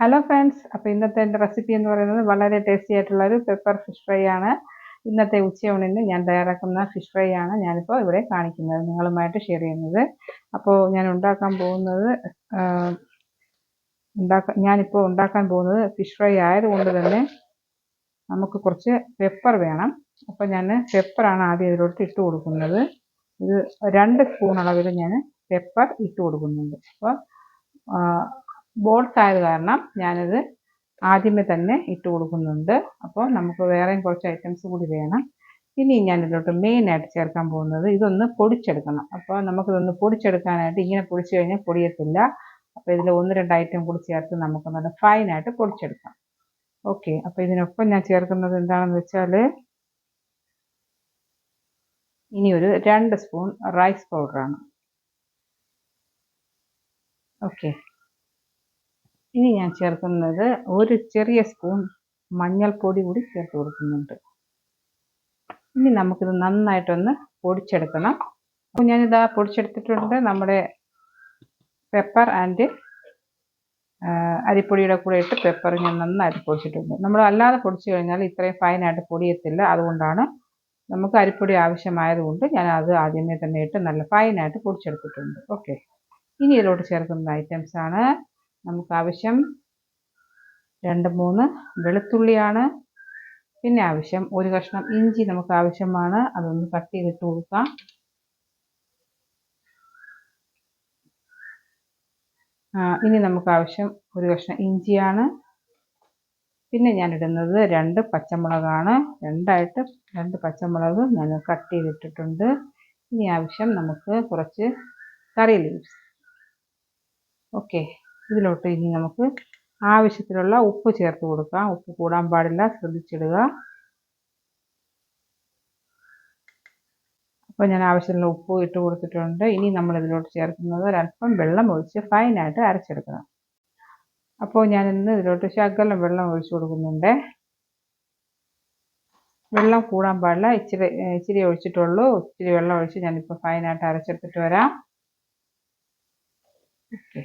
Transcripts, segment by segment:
Hello friends അപ്പോൾ ഇന്നത്തെ എന്റെ റെസിപ്പി എന്ന് പറയുന്നത് വളരെ ടേസ്റ്റി ആയിട്ടുള്ള ഒരു പെപ്പർ ഫിഷ് ഫ്രൈ ആണ്. ഇന്നത്തെ ഉച്ചയൂണിന് ഞാൻ തയ്യാറാക്കുന്ന ഫിഷ് ഫ്രൈ ആണ് ഞാനിപ്പോൾ ഇവിടെ കാണിക്കുന്നത് നിങ്ങളുമായിട്ട് ഷെയർ ചെയ്യുന്നത്. അപ്പോൾ ഞാൻ ഉണ്ടാക്കാൻ പോകുന്നത് ഉണ്ടാക്കാൻ ഞാനിപ്പോൾ ഉണ്ടാക്കാൻ പോകുന്നത് ഫിഷ് ഫ്രൈ ആയതുകൊണ്ട് തന്നെ നമുക്ക് കുറച്ച് പെപ്പർ വേണം. അപ്പോൾ ഞാൻ പെപ്പറാണ് ആദ്യം ഇതിലോട്ട് ഇട്ട് കൊടുക്കുന്നത്. ഇത് രണ്ട് സ്പൂൺ അളവിൽ ഞാൻ പെപ്പർ ഇട്ട് കൊടുക്കുന്നുണ്ട്. അപ്പോൾ ബോൾസ് ആയത് കാരണം ഞാനത് ആദ്യമേ തന്നെ ഇട്ട് കൊടുക്കുന്നുണ്ട്. അപ്പോൾ നമുക്ക് വേറെയും കുറച്ച് ഐറ്റംസ് കൂടി വേണം. ഇനി ഞാനിതിലോട്ട് മെയിനായിട്ട് ചേർക്കാൻ പോകുന്നത് ഇതൊന്ന് പൊടിച്ചെടുക്കണം. അപ്പോൾ നമുക്കിതൊന്ന് പൊടിച്ചെടുക്കാനായിട്ട് ഇങ്ങനെ പൊടിച്ച് കഴിഞ്ഞാൽ പൊടിയത്തില്ല. അപ്പോൾ ഇതിൽ ഒന്ന് രണ്ട് ഐറ്റം കൂടി ചേർത്ത് നമുക്ക് നല്ല ഫൈനായിട്ട് പൊടിച്ചെടുക്കാം. ഓക്കെ അപ്പോൾ ഇതിനൊപ്പം ഞാൻ ചേർക്കുന്നത് എന്താണെന്ന് വെച്ചാൽ ഇനി ഒരു രണ്ട് സ്പൂൺ റൈസ് പൗഡറാണ് ഓക്കെ ഇനി ഞാൻ ചേർക്കുന്നത് ഒരു ചെറിയ സ്പൂൺ മഞ്ഞൾപ്പൊടി കൂടി ചേർത്ത് കൊടുക്കുന്നുണ്ട്. ഇനി നമുക്കിത് നന്നായിട്ടൊന്ന് പൊടിച്ചെടുക്കണം. അപ്പോൾ ഞാനിതാ പൊടിച്ചെടുത്തിട്ടുണ്ട് നമ്മുടെ പെപ്പർ ആൻഡ് അരിപ്പൊടിയുടെ കൂടെ ഇട്ട് പെപ്പർ ഞാൻ നന്നായിട്ട് പൊടിച്ചിട്ടുണ്ട്. നമ്മൾ അല്ലാതെ പൊടിച്ചു കഴിഞ്ഞാൽ ഇത്രയും ഫൈനായിട്ട് പൊടിയത്തില്ല. അതുകൊണ്ടാണ് നമുക്ക് അരിപ്പൊടി ആവശ്യമായതുകൊണ്ട് ഞാൻ അത് ആദ്യമേ തന്നെ ഇട്ട് നല്ല ഫൈനായിട്ട് പൊടിച്ചെടുത്തിട്ടുണ്ട്. ഓക്കെ ഇനി ഇതിലോട്ട് ചേർക്കുന്ന ഐറ്റംസാണ് നമുക്ക് ആവശ്യം രണ്ട് മൂന്ന് വെളുത്തുള്ളിയാണ്. പിന്നെ ആവശ്യം ഒരു കഷ്ണം ഇഞ്ചി നമുക്ക് ആവശ്യമാണ് അതൊന്ന് കട്ട് ചെയ്തിട്ട് കൊടുക്കാം. ഇനി നമുക്ക് ആവശ്യം ഒരു കഷ്ണം ഇഞ്ചിയാണ്. പിന്നെ ഞാൻ ഇടുന്നത് രണ്ട് പച്ചമുളകാണ്. രണ്ടായിട്ട് രണ്ട് പച്ചമുളക് ഞാൻ കട്ട് ചെയ്തിട്ടിട്ടുണ്ട്. ഇനി ആവശ്യം നമുക്ക് കുറച്ച് കറി ലീവ്സ് ഓക്കെ ഇതിലോട്ട് ഇനി നമുക്ക് ആവശ്യത്തിലുള്ള ഉപ്പ് ചേർത്ത് കൊടുക്കാം. ഉപ്പ് കൂടാൻ പാടില്ല ശ്രദ്ധിച്ചിടുക. അപ്പോൾ ഞാൻ ആവശ്യത്തിനുള്ള ഉപ്പ് ഇട്ട് കൊടുത്തിട്ടുണ്ട്. ഇനി നമ്മൾ ഇതിലോട്ട് ചേർക്കുന്നത് ഒരല്പം വെള്ളം ഒഴിച്ച് ഫൈനായിട്ട് അരച്ചെടുക്കണം. അപ്പോൾ ഞാൻ ഇന്ന് ഇതിലോട്ട് ശകലം വെള്ളം ഒഴിച്ചു കൊടുക്കുന്നുണ്ട്. വെള്ളം കൂടാൻ പാടില്ല ഇച്ചിരി ഇച്ചിരി ഒഴിച്ചിട്ടുള്ളൂ. ഇച്ചിരി വെള്ളം ഒഴിച്ച് ഞാനിപ്പോൾ ഫൈനായിട്ട് അരച്ചെടുത്തിട്ട് വരാം. ഓക്കെ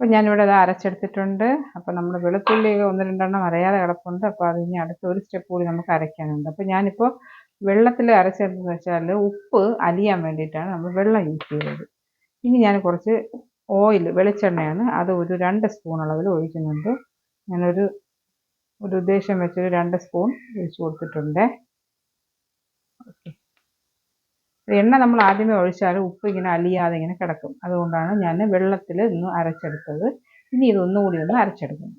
അപ്പോൾ ഞാനിവിടെ അത് അരച്ചെടുത്തിട്ടുണ്ട്. അപ്പോൾ നമ്മൾ വെളുത്തുള്ളി ഒന്ന് രണ്ടെണ്ണം അരയാതെ കിടപ്പുണ്ട്. അപ്പോൾ അത് ഇനി അടുത്ത ഒരു സ്റ്റെപ്പ് കൂടി നമുക്ക് അരയ്ക്കാനുണ്ട്. അപ്പോൾ ഞാനിപ്പോൾ വെള്ളത്തിൽ അരച്ചെടുത്തെന്ന് വെച്ചാൽ ഉപ്പ് അലിയാൻ വേണ്ടിയിട്ടാണ് നമ്മൾ വെള്ളം യൂസ് ചെയ്തത് ഇനി ഞാൻ കുറച്ച് ഓയിൽ വെളിച്ചെണ്ണയാണ് അത് ഒരു രണ്ട് സ്പൂൺ അളവിൽ ഒഴിക്കുന്നുണ്ട്. ഞാനൊരു ഒരു ഉദ്ദേശം വെച്ചൊരു രണ്ട് സ്പൂൺ ഒഴിച്ച് കൊടുത്തിട്ടുണ്ട് ഓക്കെ എണ്ണ നമ്മൾ ആദ്യമേ ഒഴിച്ചാൽ ഉപ്പ് ഇങ്ങനെ അലിയാതെ ഇങ്ങനെ കിടക്കും. അതുകൊണ്ടാണ് ഞാൻ വെള്ളത്തിൽ ഒന്ന് അരച്ചെടുത്തത്. ഇനി ഇതൊന്നും കൂടി ഒന്ന് അരച്ചെടുക്കുന്നു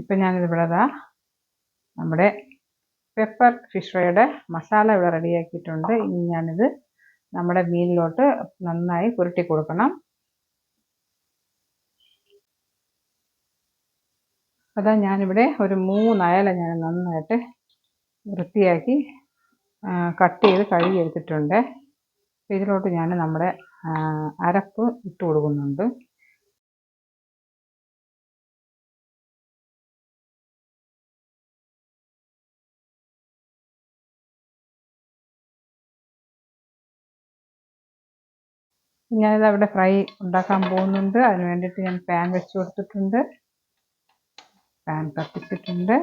ഇപ്പം ഞാനിത് ഇവിടെ നമ്മുടെ പെപ്പർ ഫിഷ് ഫ്രൈയുടെ മസാല ഇവിടെ റെഡിയാക്കിയിട്ടുണ്ട് ഇനി ഞാനിത് നമ്മുടെ മീനിലോട്ട് നന്നായി പുരട്ടി കൊടുക്കണം. അതാ ഞാനിവിടെ ഒരു മൂന്നയല ഞാൻ നന്നായിട്ട് വൃത്തിയാക്കി കട്ട് ചെയ്ത് കഴുകി എടുത്തിട്ടുണ്ട്. ഇതിലോട്ട് ഞാൻ നമ്മുടെ അരപ്പ് ഇട്ട് കൊടുക്കുന്നുണ്ട്. ഞാനിത് അവിടെ ഫ്രൈ ഉണ്ടാക്കാൻ പോകുന്നുണ്ട്. അതിന് വേണ്ടിയിട്ട് ഞാൻ പാൻ വെച്ച് കൊടുത്തിട്ടുണ്ട്. പാൻ കത്തിച്ചിട്ടുണ്ട്.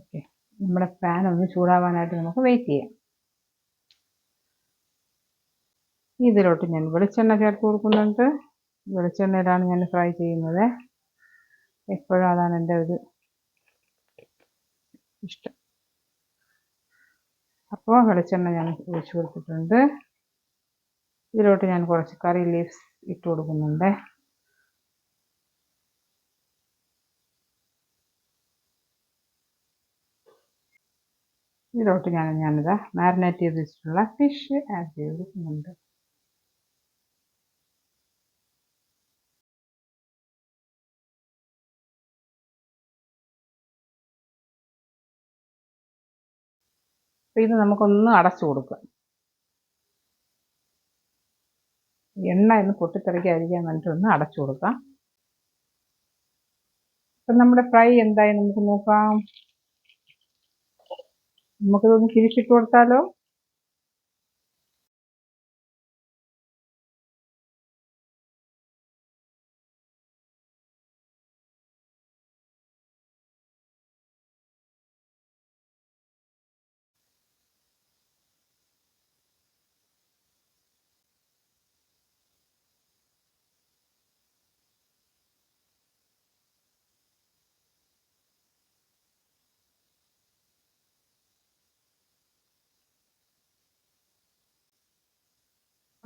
ഓക്കെ നമ്മുടെ പാൻ ഒന്ന് ചൂടാവാനായിട്ട് നമുക്ക് വെയിറ്റ് ചെയ്യാം. ഇതിലോട്ട് ഞാൻ വെളിച്ചെണ്ണ ചേർത്ത് കൊടുക്കുന്നുണ്ട്. വെളിച്ചെണ്ണയിലാണ് ഞാൻ ഫ്രൈ ചെയ്യുന്നത്. എപ്പോഴും അതാണ് എന്റെ ഒരു ഇഷ്ടം. അപ്പോൾ വെളിച്ചെണ്ണ ഞാൻ ഒഴിച്ചു കൊടുത്തിട്ടുണ്ട്. ഇതിലോട്ട് ഞാൻ കുറച്ച് കറി ലീവ്സ് ഇട്ട് കൊടുക്കുന്നുണ്ട്. ഇതിലോട്ട് ഞാൻ ഞാനിത് മാരിനേറ്റ് ചെയ്ത് വെച്ചിട്ടുള്ള ഫിഷ് ആഡ് ചെയ്തിട്ടുണ്ട് ഇത് നമുക്കൊന്ന് അടച്ചു കൊടുക്കാം. എണ്ണ ഇന്ന് പൊട്ടിത്തെറിക്കാതിരിക്കാൻ വേണ്ടിയിട്ട് ഒന്ന് അടച്ചു കൊടുക്കാം. അപ്പം നമ്മുടെ ഫ്രൈ എന്തായി നമുക്ക് നോക്കാം. നമുക്കിതൊന്ന് തിരിച്ചിട്ട് കൊടുത്താലോ?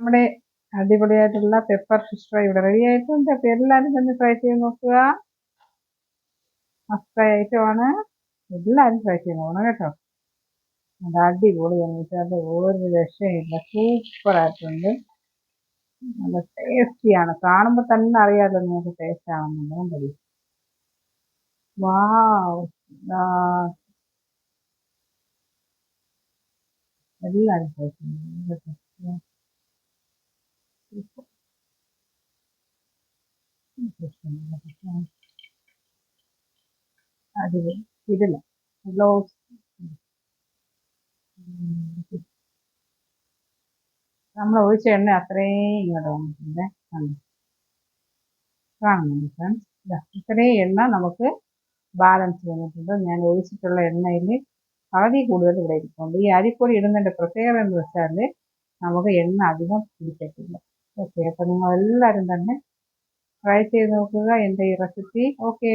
നമ്മുടെ അടിപൊളിയായിട്ടുള്ള പെപ്പർ ഫിഷ് ഫ്രൈ ഇവിടെ റെഡി ആയിട്ടുണ്ട്. അപ്പൊ എല്ലാവരും തന്നെ ട്രൈ ചെയ്ത് നോക്കുക. മസ്റ്റ് ഐറ്റമാണ്. എല്ലാവരും ട്രൈ ചെയ്ത് നോക്കണം കേട്ടോ. അത് അടിപൊളിയാണ് വെച്ചാൽ ഒരു രക്ഷയില്ല സൂപ്പറായിട്ടുണ്ട് നല്ല ടേസ്റ്റിയാണ് കാണുമ്പോൾ തന്നെ അറിയാമല്ലോ നിങ്ങൾക്ക് ടേസ്റ്റ് ആണെന്നുണ്ടെങ്കിൽ വാവ് എല്ലാവരും ട്രൈ ചെയ്യണം അടിപൊളി ഇതില്ല ഗ്ലൗസ് നമ്മൾ ഒഴിച്ച എണ്ണ അത്രയും ഇങ്ങോട്ട് വന്നിട്ടുണ്ട്. കാണുന്നുണ്ട് ഫ്രണ്ട്സ് ഇത്രയും എണ്ണ നമുക്ക് ബാലൻസ് വന്നിട്ടുണ്ട്. ഞാൻ ഒഴിച്ചിട്ടുള്ള എണ്ണയിൽ പകുതി കൂടുതൽ ഇവിടെ ഇരിക്കുന്നുണ്ട് ഈ അരിപ്പൊടി ഇടുന്നതിന്റെ പ്രത്യേകത എന്ന് വെച്ചാൽ നമുക്ക് എണ്ണ അധികം പിടിക്കത്തില്ല. ഓക്കെ അപ്പോൾ നിങ്ങൾ എല്ലാവരും തന്നെ ട്രൈ ചെയ്ത് നോക്കുക എന്റെ ഈ റെസിപ്പി ഓക്കേ